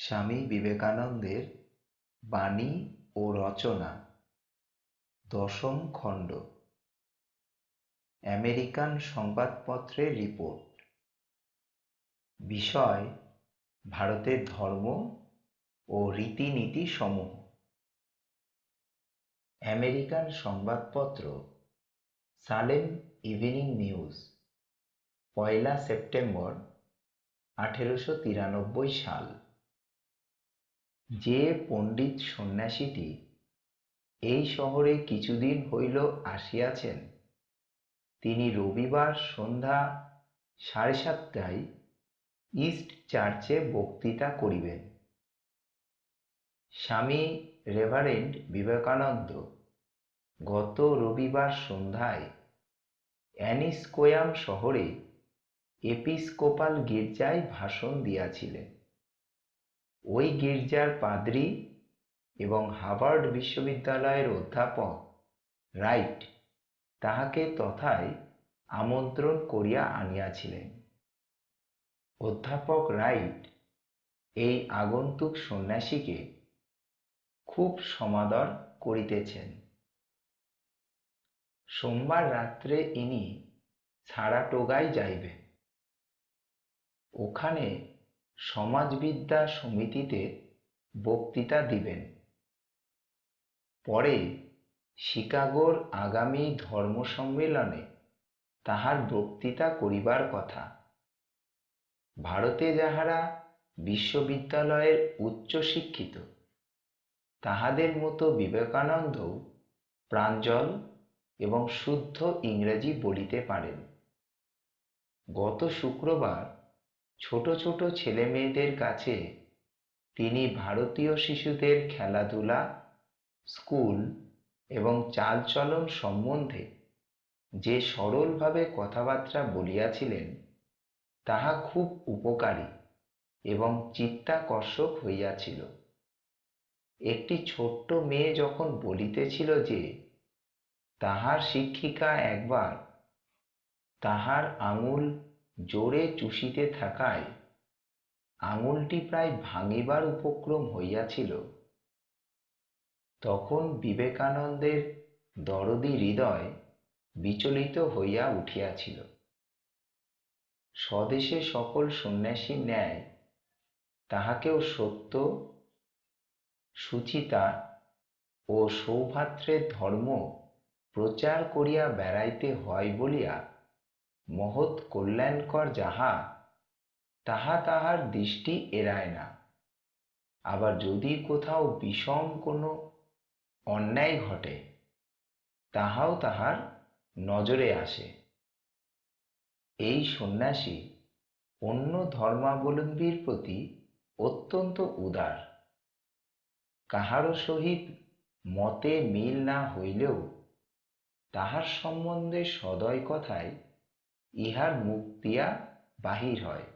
স্বামী বিবেকানন্দের বাণী ও রচনা, দশম খণ্ড। আমেরিকান সংবাদপত্রের রিপোর্ট। বিষয়, ভারতের ধর্ম ও রীতিনীতি সমূহ আমেরিকান সংবাদপত্র, সালেম ইভিনিং নিউজ, পয়লা সেপ্টেম্বর আঠেরোশো তিরানব্বই সাল। যে পণ্ডিত সন্ন্যাসীটি এই শহরে কিছুদিন হইল আসিয়াছেন, তিনি রবিবার সন্ধ্যা সাড়ে সাতটায় ইস্ট চার্চে বক্তৃতা করিবেন। স্বামী রেভারেন্ড বিবেকানন্দ গত রবিবার সন্ধ্যায় অ্যানিস্কোয়াম শহরে এপিস্কোপাল গির্জায় ভাষণ দিয়াছিলেন। ওই গির্জার পাদ্রী এবং হাভার্ড বিশ্ববিদ্যালয়ের অধ্যাপক রাইট তাহাকে তথায় আমন্ত্রণ করিয়া আনিয়াছিলেন। অধ্যাপক রাইট এই আগন্তুক সন্ন্যাসীকে খুব সমাদর করিতেছেন। সোমবার রাত্রে ইনি সারাটোগায় যাইবেন। ওখানে সমাজবিদ্যা সমিতিতে বক্তৃতা দিবেন। পরে শিকাগোর আগামী ধর্ম সম্মেলনে তাহার বক্তৃতা করিবার কথা। ভারতে যাহারা বিশ্ববিদ্যালয়ের উচ্চশিক্ষিত তাহাদের মতো বিবেকানন্দও প্রাঞ্জল এবং শুদ্ধ ইংরেজি বলিতে পারেন। গত শুক্রবার ছোট ছোট ছেলে মেয়েদের কাছে তিনি ভারতীয় শিশুদের খেলাধুলা, স্কুল এবং চালচলন সম্বন্ধে যে সরলভাবে কথাবার্তা বলিয়াছিলেন, তাহা খুব উপকারী এবং চিত্তাকর্ষক হইয়াছিল। একটি ছোট্ট মেয়ে যখন বলিতেছিল যে, তাহার শিক্ষিকা একবার তাহার আঙুল জোরে চুষিতে থাকায় আঙুলটি প্রায় ভাঙিবার উপক্রম হইয়াছিল। তখন বিবেকানন্দের দরদি হৃদয় বিচলিত হইয়া উঠিয়াছিল। স্বদেশে সকল সন্ন্যাসীর ন্যায় তাহাকেও সত্য, সুচিতা ও সৌভাত্রের ধর্ম প্রচার করিয়া বেড়াইতে হয় বলিয়া মহৎ কল্যাণকর যাহা, তাহা তাহার দৃষ্টি এড়ায় না। আবার যদি কোথাও বিষম কোনো অন্যায় ঘটে, তাহাও তাহার নজরে আসে। এই সন্ন্যাসী অন্য ধর্মাবলম্বীর প্রতি অত্যন্ত উদার। কাহারও সহিত মতে মিল না হইলেও তাহার সম্বন্ধে সদয় কথায় ইহার মুখ দিয়া বাহির হয়।